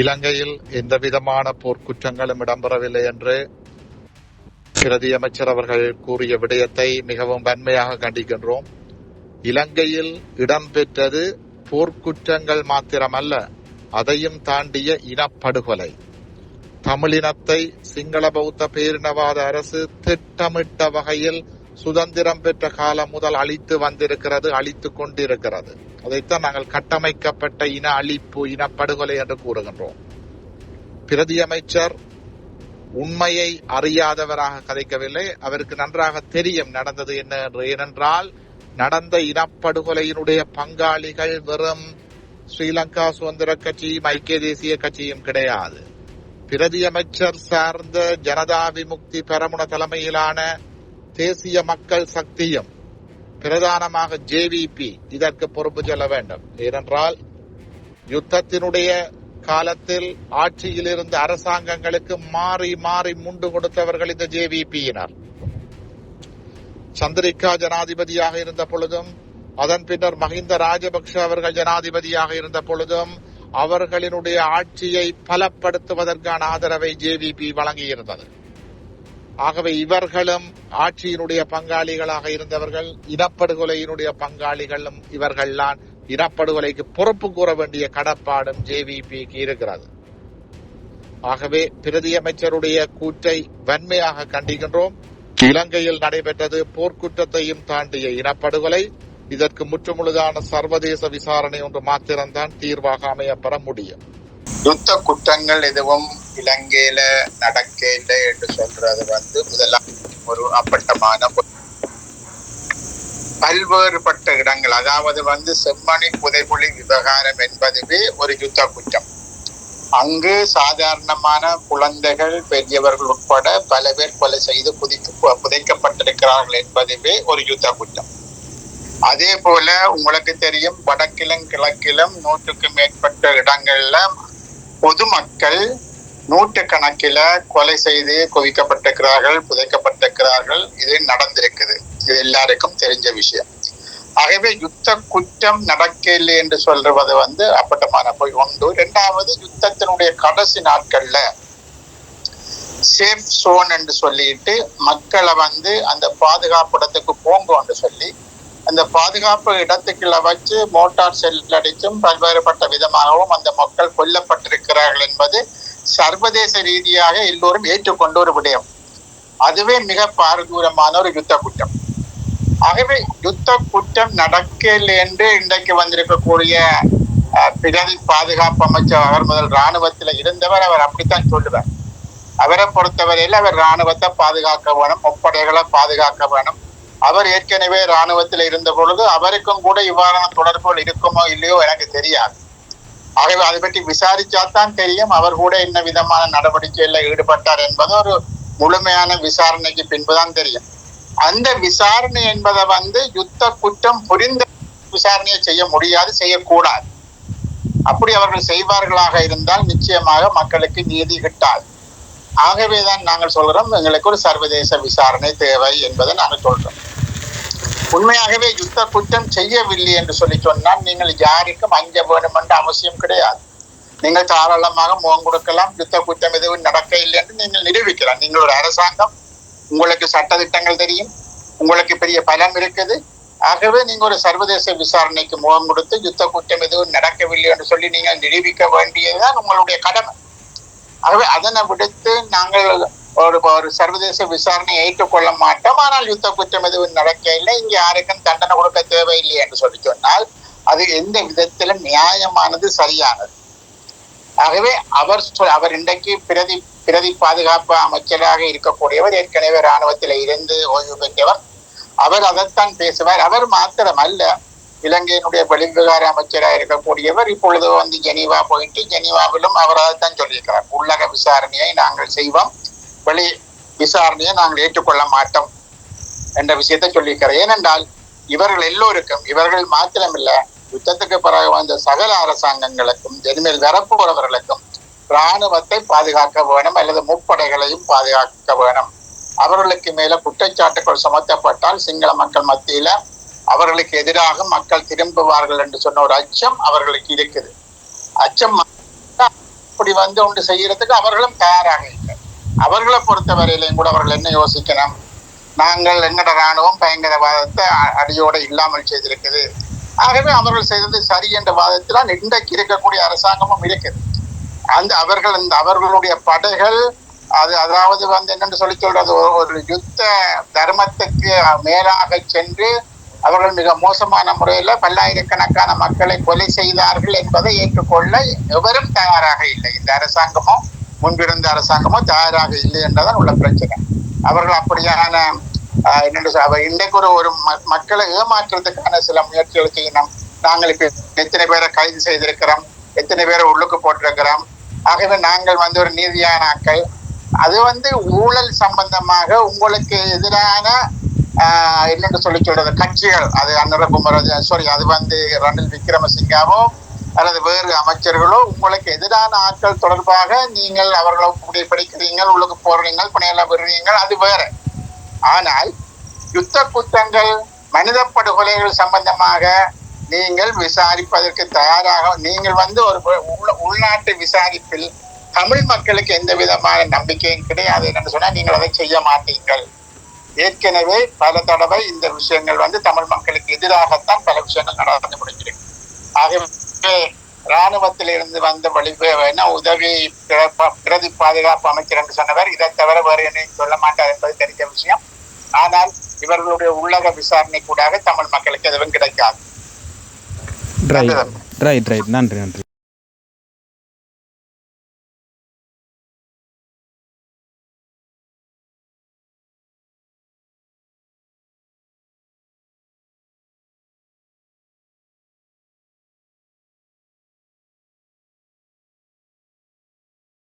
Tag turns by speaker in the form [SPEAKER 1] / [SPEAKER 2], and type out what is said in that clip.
[SPEAKER 1] இலங்கையில் எந்தவிதமான போர்க்குற்றங்களும் இடம்பெறவில்லை என்று பிரதி அமைச்சர் அவர்கள் கூறிய விடயத்தை மிகவும் வன்மையாக கண்டிக்கின்றோம். இலங்கையில் இடம்பெற்றது போர்க்குற்றங்கள் மாத்திரமல்ல அதையும் தாண்டிய இனப்படுகொலை. தமிழினத்தை சிங்கள பௌத்த பேரினவாத அரசு திட்டமிட்ட வகையில் சுதந்திரம் பெற்ற காலம் முதல் அழித்து வந்திருக்கிறது அழித்து கொண்டிருக்கிறது. அதைத்தான் நாங்கள் கட்டமைக்கப்பட்ட இன அழிப்பு இனப்படுகொலை என்று கூறுகின்றோம். பிரதி அமைச்சர் உண்மையை அறியாதவராக கதைக்கவில்லை. அவருக்கு நன்றாக தெரியும் நடந்தது என்ன என்று. ஏனென்றால் நடந்த இனப்படுகொலையினுடைய பங்காளிகள் வெறும் ஸ்ரீலங்கா சுதந்திர கட்சியும் ஐக்கிய தேசிய கட்சியும் கிடையாது. பிரதி அமைச்சர் சார்ந்த ஜனதா விமுக்தி பெரமுன தலைமையிலான தேசிய மக்கள் சக்தியும் பிரதானமாக ஜேவிபி இதற்கு பொறுப்பு சொல்ல வேண்டும். ஏனென்றால் யுத்தத்தினுடைய காலத்தில் ஆட்சியில் இருந்த அரசாங்கங்களுக்கு மாறி மாறி முண்டு கொடுத்தவர்கள் இந்த ஜேவிபியினர் சந்திரிகா ஜனாதிபதியாக இருந்த பொழுதும் அதன் பின்னர் மஹிந்த ராஜபக்ஷ அவர்கள் ஜனாதிபதியாக இருந்த பொழுதும் அவர்களினுடைய ஆட்சியை பலப்படுத்துவதற்கான ஆதரவை ஜேவிபி வழங்கியிருந்தது. ஆகவே இவர்களும் ஆட்சியினுடைய பங்காளிகளாக இருந்தவர்கள் இனப்படுகொலையினுடைய பங்காளிகளும் இவர்கள்தான். இனப்படுகொலைக்கு பொறுப்பு கூற வேண்டிய கடப்பாடும் ஜேவிபிக்கு இருக்கிறது. ஆகவே பிரதி அமைச்சருடைய கூற்றை வன்மையாக கண்டிக்கின்றோம். இலங்கையில் நடைபெற்றது போர்க்குற்றத்தையும் தாண்டிய இனப்படுகொலை இதற்கு முற்றுமுழுதான சர்வதேச விசாரணை ஒன்று மாத்திரம்தான் தீர்வாக அமையப்பெற முடியும்.
[SPEAKER 2] யுத்த குற்றங்கள் எதுவும் இலங்கையில நடக்கல என்று சொல்றது வந்து முதலாம் ஒரு அப்பட்டமான பல்வேறுபட்ட இடங்கள் அதாவது வந்து செம்மணி புதைபுலி விவகாரம் என்பதுவே ஒரு யுத்த குற்றம். அங்கு சாதாரணமான குழந்தைகள் பெரியவர்கள் உட்பட பல பேர் கொலை செய்து புதைக்கு புதைக்கப்பட்டிருக்கிறார்கள் என்பதுவே ஒரு யுத்த குற்றம். அதே போல உங்களுக்கு தெரியும் வடக்கிலும் கிழக்கிலும் நூற்றுக்கும் மேற்பட்ட இடங்கள்ல பொதுமக்கள் நூற்றுக்கணக்கில கொலை செய்து குவிக்கப்பட்டிருக்கிறார்கள் புதைக்கப்பட்டிருக்கிறார்கள். இது நடந்திருக்குது. இது எல்லாருக்கும் தெரிஞ்ச விஷயம். ஆகவே யுத்த குற்றம் நடக்கவில்லை என்று சொல்றது வந்து அப்பட்டமான போய் உண்டு. இரண்டாவது யுத்தத்தினுடைய கடைசி நாட்கள்ல சேஃப் சோன் என்று சொல்லிட்டு மக்களை வந்து அந்த பாதுகாப்பு இடத்துக்கு போங்கோன்னு சொல்லி அந்த பாதுகாப்பு இடத்துக்குள்ள வச்சு மோட்டார் செல் அடித்தும் பல்வேறுபட்ட விதமாகவும் அந்த மக்கள் கொல்லப்பட்டிருக்கிறார்கள் என்பது சர்வதேச ரீதியாக எல்லோரும் ஏற்றுக்கொண்ட ஒரு விடயம். அதுவே மிக பாரதூரமான ஒரு யுத்த குற்றம். ஆகவே யுத்த குற்றம் நடக்கல என்று இன்றைக்கு வந்திருக்கக்கூடிய அஹ், பிரதி பாதுகாப்பு அமைச்சர் அவர் முதல் ராணுவத்தில் இருந்தவர் அவர் அப்படித்தான் சொல்லுவார். அவரை பொறுத்தவரையில் அவர் ராணுவத்தை பாதுகாக்க வேணும் முப்படைகளை பாதுகாக்க வேணும். அவர் ஏற்கனவே ராணுவத்தில் இருந்த பொழுது அவருக்கும் கூட இவ்வாறான தொடர்புகள் இருக்குமோ இல்லையோ எனக்கு தெரியாது. ஆகவே அதை பற்றி விசாரிச்சாதான் தெரியும். அவர் கூட என்ன விதமான நடவடிக்கையில் ஈடுபட்டார் என்பது ஒரு முழுமையான விசாரணைக்கு பின்புதான் தெரியும். அந்த விசாரணை என்பதை வந்து யுத்த குற்றம் புரிந்த விசாரணையை செய்ய முடியாது செய்யக்கூடாது. அப்படி அவர்கள் செய்வார்களாக இருந்தால் நிச்சயமாக மக்களுக்கு நீதி கிட்டாது. ஆகவேதான் நாங்கள் சொல்கிறோம் எங்களுக்கு ஒரு சர்வதேச விசாரணை தேவை என்பதை நாங்கள் சொல்றோம் உண்மையாகவே யுத்த குற்றம் செய்யவில்லை என்று சொல்லி சொன்னால் நீங்கள் யாருக்கும் அஞ்ச வேண்டும் என்ற அவசியம் கிடையாது. நீங்கள் தாராளமாக முகம் கொடுக்கலாம். யுத்த குற்றம் எதுவும் நடக்க இல்லை என்று நீங்கள் நிரூபிக்கலாம். நீங்கள் ஒரு அரசாங்கம் உங்களுக்கு சட்டதிட்டங்கள் தெரியும் உங்களுக்கு பெரிய பலம் இருக்குது. ஆகவே நீங்க ஒரு சர்வதேச விசாரணைக்கு முகம் கொடுத்து யுத்த குற்றம் எதுவும் நடக்கவில்லை என்று சொல்லி நீங்கள் நிரூபிக்க வேண்டியதுதான் உங்களுடைய கடமை. ஆகவே அதனை விடுத்து நாங்கள் ஒரு ஒரு சர்வதேச விசாரணை ஏற்றுக்கொள்ள மாட்டோம். ஆனால் யுத்த குற்றம் எதுவும் நடக்கவில்லை. இங்கே யாருக்கும் தண்டனை கொடுக்க தேவையில்லை என்று சொல்லி சொன்னால் அது எந்த விதத்திலும் நியாயமானது சரியானது. ஆகவே அவர் சொல் அவர் இன்றைக்கு பிரதி பிரதி பாதுகாப்பு அமைச்சராக இருக்கக்கூடியவர் ஏற்கனவே இராணுவத்தில் இருந்து ஓய்வு பெற்றவர். அவர் அதைத்தான் பேசுவார். அவர் மாத்திரமல்ல இலங்கையினுடைய வெளிவிவகார அமைச்சராக இருக்கக்கூடியவர் இப்பொழுது வந்து ஜெனீவா போயிட்டு ஜெனீவாவிலும் அவர் அதைத்தான் சொல்லியிருக்கிறார். உள்ளக விசாரணையை நாங்கள் செய்வோம். வெளி விசாரணையை நாங்கள் ஏற்றுக்கொள்ள மாட்டோம் என்ற விஷயத்தை சொல்லியிருக்கிறார். ஏனென்றால் இவர்கள் எல்லோருக்கும் இவர்கள் மாத்திரமில்ல யுத்தத்துக்கு பிறகு வந்த சகல அரசாங்கங்களுக்கும் இனிமேல் வரப்போறவர்களுக்கும் இராணுவத்தை பாதுகாக்க வேணும் அல்லது முப்படைகளையும் பாதுகாக்க வேணும். அவர்களுக்கு மேல குற்றச்சாட்டுகள் சுமத்தப்பட்டால் சிங்கள மக்கள் மத்தியில அவர்களுக்கு எதிராக மக்கள் திரும்புவார்கள் என்று சொன்ன ஒரு அச்சம் அவர்களுக்கு இருக்குது. அச்சம் அப்படி வந்து ஒன்று செய்யறதுக்கு அவர்களும் தயாராக இல்லை அவர்களை பொறுத்தவரையிலையும் கூட அவர்கள் என்ன யோசிக்கணும் நாங்கள் எங்கட ராணுவம் பயங்கரவாதத்தை அடியோடு அடியோட இல்லாமல் செய்திருக்குது. ஆகவே அவர்கள் செய்தது சரி என்ற வாதத்தில் இன்றைக்கு இருக்கக்கூடிய அரசாங்கமும் இருக்குது அந்த அவர்கள் அந்த அவர்களுடைய படைகள் அது அதாவது வந்து என்னென்று சொல்லி சொல்றது ஒரு- ஒரு யுத்த தர்மத்துக்கு மேலாக சென்று அவர்கள் மிக மோசமான முறையில் பல்லாயிரக்கணக்கான மக்களை கொலை செய்தார்கள் என்பதை ஏற்றுக்கொள்ள எவரும் தயாராக இல்லை. இந்த அரசாங்கமும் முன்பிருந்த அரசாங்கமோ தயாராக இல்லை என்றதான் உள்ள பிரச்சனை. அவர்கள் அப்படியான என்னென்று இன்றைக்கு ஒரு ஒரு மக்களை ஏமாற்றுறதுக்கான சில முயற்சிகள் செய்யணும். நாங்கள் இப்ப எத்தனை பேரை கைது செய்திருக்கிறோம் எத்தனை பேரை உள்ளுக்கு போட்டிருக்கிறோம். ஆகவே நாங்கள் வந்து ஒரு நீதியானாக்கள் அது வந்து ஊழல் சம்பந்தமாக உங்களுக்கு எதிரான என்னென்று சொல்லி சொல்றது கட்சிகள் அது அன்னரகுமர சாரி அது வந்து ரணில் விக்ரமசிங்காவோ அல்லது வேறு அமைச்சர்களோ உங்களுக்கு எதிரான ஆட்கள் தொடர்பாக நீங்கள் அவர்களை இப்படி படிக்கிறீங்க உள்ளுக்கு போடுறீங்கள் பிணையில விடுறீங்க அது வேற. ஆனால் யுத்த குற்றங்கள் மனித படுகொலைகள் சம்பந்தமாக நீங்கள் விசாரிப்பதற்கு தயாராக நீங்கள் வந்து ஒரு உள்நாட்டு விசாரிப்பில் தமிழ் மக்களுக்கு எந்த விதமான நம்பிக்கையும் கிடையாது என்று சொன்னால் நீங்கள் அதை செய்ய மாட்டீர்கள். ஏற்கனவே பல தடவை இந்த விஷயங்கள் வந்து தமிழ் மக்களுக்கு எதிராகத்தான் பல விஷயங்கள் நடந்து முடிஞ்சிருக்கு ஆகவே ராணுவத்திலிருந்து வந்த வழி என்ன? உதவி பிரதி பாதுகாப்பு அமைச்சர் என்று சொன்னவர். இதை தவிர வேறு என்ன சொல்ல மாட்டார் என்பது தெரிந்த விஷயம். ஆனால் இவர்களுடைய உள்ளக விசாரணை கூடாக தமிழ் மக்களுக்கு எதுவும் கிடைக்காது.
[SPEAKER 3] ரைட் ரைட் நன்றி நன்றி.